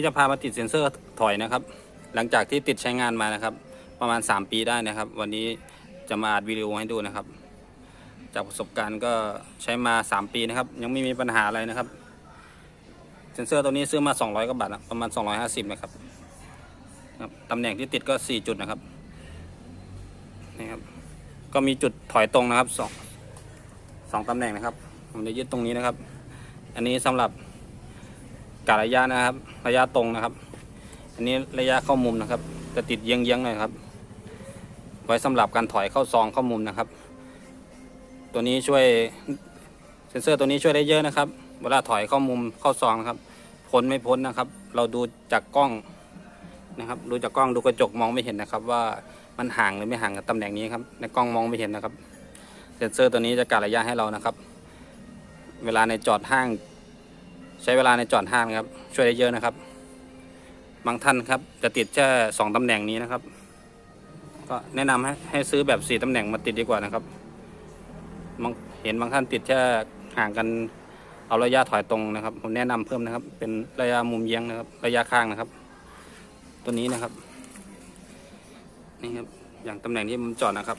นี้จะพามาติดเซ็นเซอร์ถอยนะครับ หลังจากที่ติดใช้งานมานะครับ ประมาณ 3 ปีได้นะครับ วันนี้จะมาอัดวิดีโอให้ดูนะครับ จากประสบการณ์ก็ใช้มา 3 ปีนะครับ ยังไม่มีปัญหาอะไรนะครับ เซ็นเซอร์ตัวนี้ซื้อมา 200กว่าบาทนะประมาณ 250นะครับครับตำแหน่งที่ติดก็ 4 จุดนะครับนี่ครับก็มีจุดถอยตรงนะครับสองสองตำแหน่งนะครับผมจะยึดตรงนี้นะครับ อันนี้สำหรับ การระยะนะครับ ระยะตรงนะครับ อันนี้ระยะเข้ามุมนะครับ จะติดเยื้องๆหน่อยครับ ไว้สำหรับการถอยเข้าซองเข้ามุมนะครับ ตัวนี้ช่วยเซนเซอร์ตัวนี้ช่วยได้เยอะนะครับ เวลาถอยเข้ามุมเข้าซองนะครับ พ้นไม่พ้นนะครับ เราดูจากกล้องนะครับ ดูจากกล้องดูกระจกมองไม่เห็นนะครับ ว่ามันห่างหรือไม่ห่างกับตำแหน่งนี้ครับ ในกล้องมองไม่เห็นนะครับ เซนเซอร์ตัวนี้จะการระยะให้เรานะครับ เวลาในจอดห้าง ใช้เวลาในจอดห้างนะครับ ช่วยได้เยอะนะครับ บางท่านครับ จะติดแค่สองตำแหน่งนี้นะครับ ก็แนะนำให้ให้ซื้อแบบสี่ตำแหน่งมาติดดีกว่านะครับบางเห็นบางท่านติดแค่ห่างกันเอาระยะถอยตรงนะครับ ผมแนะนำเพิ่มนะครับ เป็นระยะมุมเยียงนะครับ ระยะข้างนะครับ ตัวนี้นะครับ นี่ครับ อย่างตำแหน่งที่ผมจอดนะครับ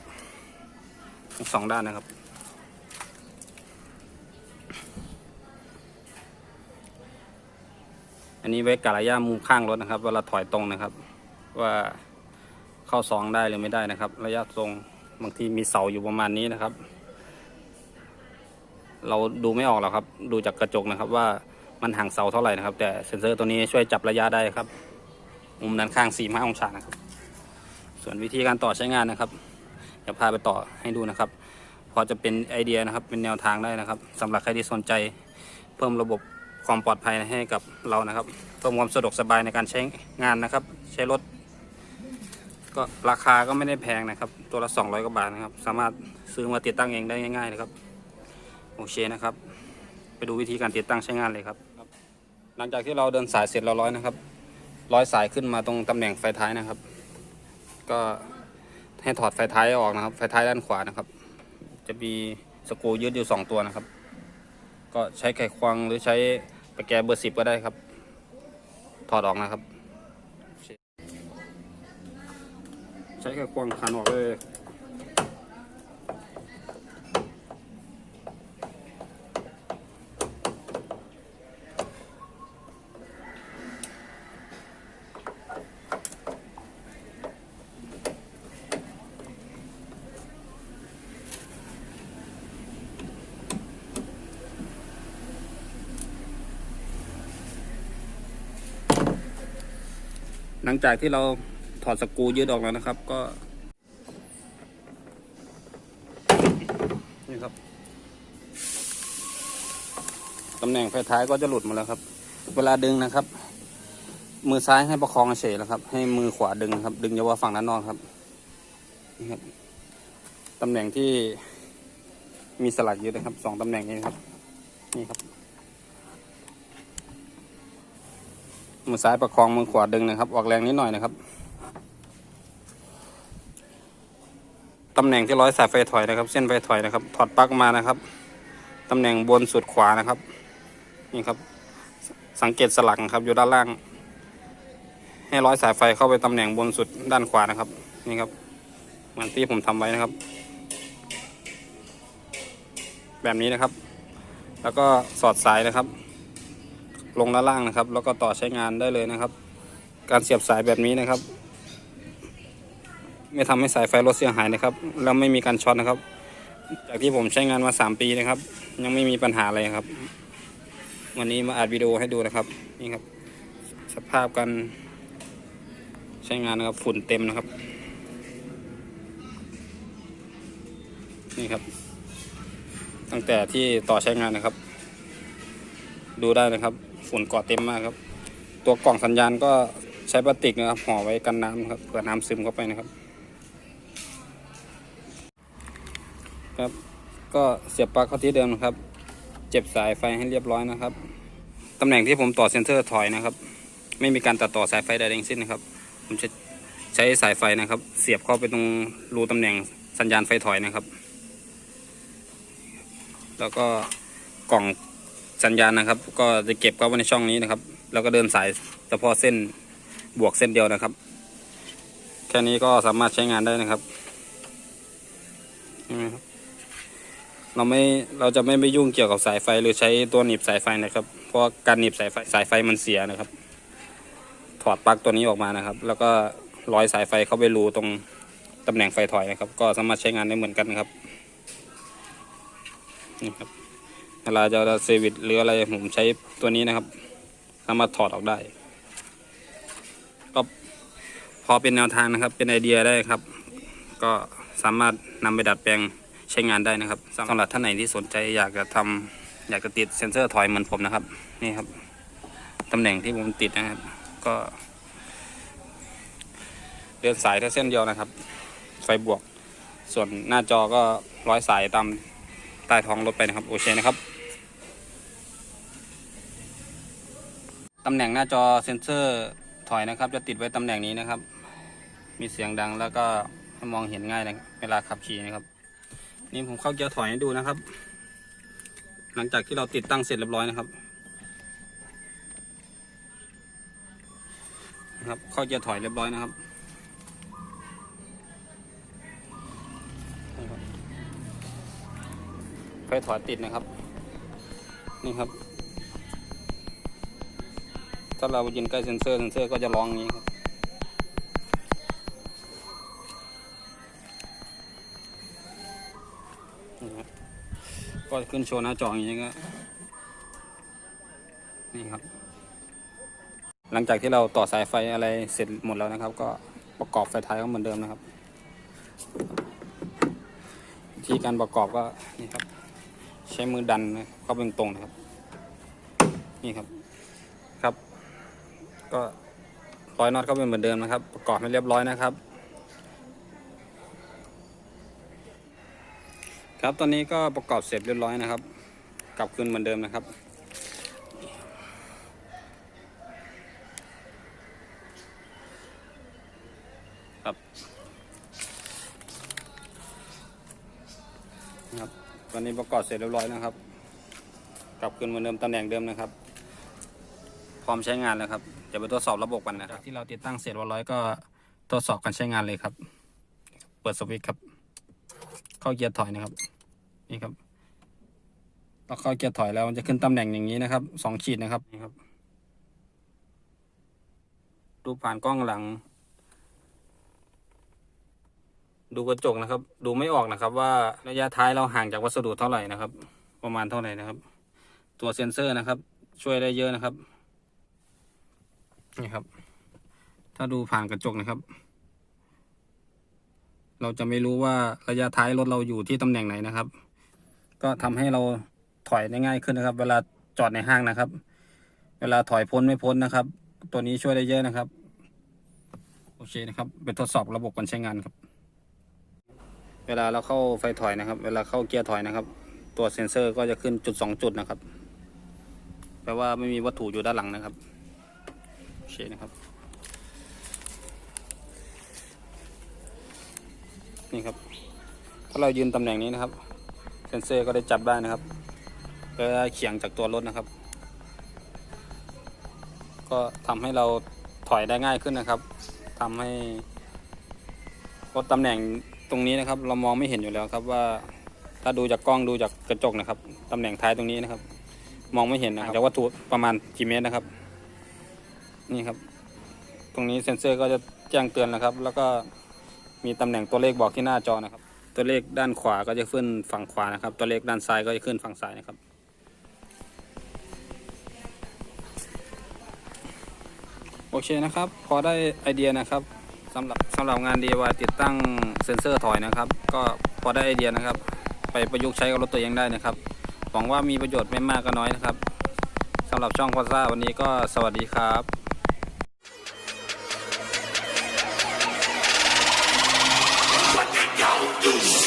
ทั้งสองด้านนะครับ อันนี้ไว้กะระยะมุมข้างรถนะครับ เวลาถอยตรงนะครับ ว่าเข้าซองได้หรือไม่ได้นะครับ ระยะตรงบางทีมีเสาอยู่ประมาณนี้นะครับ เราดูไม่ออกหรอกครับ ดูจากกระจกนะครับว่ามันห่างเสาเท่าไหร่นะครับ แต่เซ็นเซอร์ตัวนี้ช่วยจับระยะได้ครับ มุมด้านข้าง4 5องศานะครับ ส่วนวิธีการต่อใช้งานนะครับเดี๋ยวพาไปต่อให้ดูนะครับ พอจะเป็นไอเดียนะครับ เป็นแนวทางได้นะครับสำหรับใครที่สนใจเพิ่มระบบ ความปลอดภัยให้กับเรานะครับเพิ่มความสะดวกสบายในการใช้งานนะครับ ใช้รถ ก็ราคาก็ไม่ได้แพงนะครับ ตัวละ 200กว่าบาทนะครับ สามารถซื้อมาติดตั้งเองได้ง่ายๆนะครับโอเคนะครับ ไปดูวิธีการติดตั้งใช้งานเลยครับ หลังจากที่เราเดินสายเสร็จเราร้อยนะครับ ร้อยสายขึ้นมาตรงตำแหน่งไฟท้ายนะครับ ก็ให้ถอดไฟท้ายออกนะครับ ไฟท้ายด้านขวานะครับ จะมีสกรูยืดอยู่สองตัวนะครับ ก็ใช้ไขควงหรือใช้ ปะแกเบอร์สิบก็ได้ครับ ถอดออกนะครับ ใช้แค่ควงขันออกเลย ลังจากที่เราถอดสกรูยืดออกแล้วนะครับ ก็ นี่ครับตำแหน่งไฟท้ายก็จะหลุดหมาแล้วครับ เวลาดึงนะครับ มือซ้ายให้ประคองเฉยแล้วครับ ให้มือขวาดึงครับ ดึงเฉพาะฝั่งด้านนอกครับนี่ครับตำแหน่งที่มีสลักยืดนะครับสองตำแหน่งนี้ครับ นี่ครับ มือซ้ายประคองมือขวาดึงนะครับ ออกแรงนิดหน่อยนะครับตำแหน่งที่ร้อยสายไฟถอยนะครับ เส้นไฟถอยนะครับ ถอดปลั๊กมานะครับตำแหน่งบนสุดขวานะครับ นี่ครับ สังเกตสลักนะครับ อยู่ด้านล่าง ให้ร้อยสายไฟเข้าไปตำแหน่งบนสุดด้านขวานะครับ นี่ครับเหมือนที่ผมทำไว้นะครับ แบบนี้นะครับ แล้วก็สอดสายนะครับ ลงด้านล่างนะครับ แล้วก็ต่อใช้งานได้เลยนะครับ การเสียบสายแบบนี้นะครับ ไม่ทำให้สายไฟรถเสียหายนะครับแล้วไม่มีการช็อตนะครับ จากที่ผมใช้งานมา 3 ปีนะครับ ยังไม่มีปัญหาอะไรครับ วันนี้มาอัดวิดีโอให้ดูนะครับนี่ครับ สภาพการใช้งานนะครับฝุ่นเต็มนะครับ นี่ครับ ตั้งแต่ที่ต่อใช้งานนะครับ ดูได้นะครับฝุ่นเกาะเต็มมากครับ ตัวกล่องสัญญาณก็ใช้พลาสติกนะครับห่อไว้กันน้ำครับเผื่อน้ำซึมเข้าไปนะครับ ครับ ก็เสียบปลั๊กเข้าที่เดิมนะครับ เจ็บสายไฟให้เรียบร้อยนะครับตำแหน่งที่ผมต่อเซนเซอร์ถอยนะครับ ไม่มีการตัดต่อสายไฟใดทั้งสิ้นนะครับ ผมจะใช้สายไฟนะครับ เสียบเข้าไปตรงรูตำแหน่งสัญญาณไฟถอยนะครับ แล้วก็กล่อง สัญญาณนะครับ ก็จะเก็บเข้าไว้ในช่องนี้นะครับ แล้วก็เดินสายเฉพาะเส้นบวกเส้นเดียวนะครับ แค่นี้ก็สามารถใช้งานได้นะครับเห็นไหมครับเราไม่เราจะไม่ไปยุ่งเกี่ยวกับสายไฟหรือใช้ตัวหนีบสายไฟนะครับ เพราะการหนีบสายไฟสายไฟมันเสียนะครับ ถอดปลั๊กตัวนี้ออกมานะครับ แล้วก็ร้อยสายไฟเข้าไปรูตรงตำแหน่งไฟถอยนะครับ ก็สามารถใช้งานได้เหมือนกันนะครับนี่ครับ เวลาจะเซอร์วิสหรืออะไรผมใช้ตัวนี้นะครับสามารถถอดออกได้ ก็พอเป็นแนวทางนะครับ เป็นไอเดียได้ครับ ก็สามารถนำไปดัดแปลงใช้งานได้นะครับสำหรับท่านไหนที่สนใจอยากจะทำอยากจะติดเซ็นเซอร์ถอยเหมือนผมนะครับ นี่ครับตำแหน่งที่ผมติดนะครับ ก็เดินสายแค่เส้นเดียวนะครับ ไฟบวก ส่วนหน้าจอก็ร้อยสายตามใต้ท้องรถไปนะครับ โอเคนะครับ ตำแหน่งหน้าจอเซ็นเซอร์ถอยนะครับ จะติดไว้ตำแหน่งนี้นะครับ มีเสียงดังแล้วก็ให้มองเห็นง่ายนะเวลาขับขี่นะครับ นี่ผมเข้าเกียร์ถอยให้ดูนะครับ หลังจากที่เราติดตั้งเสร็จเรียบร้อยนะครับนะครับเข้าเกียร์ถอยเรียบร้อยนะครับไฟถอยติดนะครับ นี่ครับ ถ้าเรายืนใกล้เซ็นเซอร์เซ็นเซอร์ก็จะร้องอย่างนี้ครับก็ขึ้นโชว์หน้าจออย่างนี้ก็นี่ครับ หลังจากที่เราต่อสายไฟอะไรเสร็จหมดแล้วนะครับ ก็ประกอบไฟท้ายก็เหมือนเดิมนะครับวิธีการประกอบก็นี่ครับ ใช้มือดันนะเข้าไปตรงนะครับ นี่ครับครับ ก็ร้อยน็อตก็เป็นเหมือนเดิมนะครับ ประกอบให้เรียบร้อยนะครับ ครับตอนนี้ก็ประกอบเสร็จเรียบร้อยนะครับ กลับคืนเหมือนเดิมนะครับครับครับตอนนี้ประกอบเสร็จเรียบร้อยนะครับ กลับคืนเหมือนเดิมตำแหน่งเดิมนะครับ พร้อมใช้งานแล้วครับจะไปทดสอบระบบกันนะครับที่เราติดตั้งเสร็จเรียบร้อยก็ทดสอบการใช้งานเลยครับ เปิดสวิตช์ครับ เข้าเกียร์ถอยนะครับนี่ครับพอเข้าเกียร์ถอยแล้วมันจะขึ้นตำแหน่งอย่างนี้นะครับสองขีดนะครับนี่ครับดูผ่านกล้องหลัง ดูกระจกนะครับ ดูไม่ออกนะครับ ว่าระยะท้ายเราห่างจากวัสดุเท่าไหร่นะครับ ประมาณเท่าไหร่นะครับ ตัวเซ็นเซอร์นะครับ ช่วยได้เยอะนะครับ นี่ครับ ถ้าดูผ่านกระจกนะครับ เราจะไม่รู้ว่าระยะท้ายรถเราอยู่ที่ตำแหน่งไหนนะครับ ก็ทำให้เราถอยได้ง่ายขึ้นนะครับ เวลาจอดในห้างนะครับ เวลาถอยพ้นไม่พ้นนะครับ ตัวนี้ช่วยได้เยอะนะครับ โอเคนะครับเป็นทดสอบระบบการใช้งานครับ เวลาเราเข้าไฟถอยนะครับ เวลาเข้าเกียร์ถอยนะครับ ตัวเซ็นเซอร์ก็จะขึ้นจุดสองจุดนะครับแปลว่าไม่มีวัตถุอยู่ด้านหลังนะครับ เคนะครับ นี่ครับ ถ้าเรายืนตำแหน่งนี้นะครับ เซนเซอร์ก็ได้จับได้นะครับเพื่อเฉียงจากตัวรถนะครับ ก็ทำให้เราถอยได้ง่ายขึ้นนะครับทำให้รถตำแหน่งตรงนี้นะครับ เรามองไม่เห็นอยู่แล้วครับว่าถ้าดูจากกล้องดูจากกระจกนะครับตำแหน่งท้ายตรงนี้นะครับ มองไม่เห็นนะครับจากวัตถุประมาณกี่เมตรนะครับ นี่ครับ ตรงนี้เซ็นเซอร์ก็จะแจ้งเตือนนะครับ แล้วก็มีตำแหน่งตัวเลขบอกที่หน้าจอนะครับ ตัวเลขด้านขวาก็จะขึ้นฝั่งขวานะครับ ตัวเลขด้านซ้ายก็จะขึ้นฝั่งซ้ายนะครับ โอเคนะครับ พอได้ไอเดียนะครับสำหรับสำหรับงาน DIY ติดตั้งเซ็นเซอร์ถอยนะครับ ก็พอได้ไอเดียนะครับ ไปประยุกต์ใช้กับรถตัวเองได้นะครับ หวังว่ามีประโยชน์ไม่มากก็น้อยนะครับสำหรับช่องพอซ่าวันนี้ก็สวัสดีครับ do.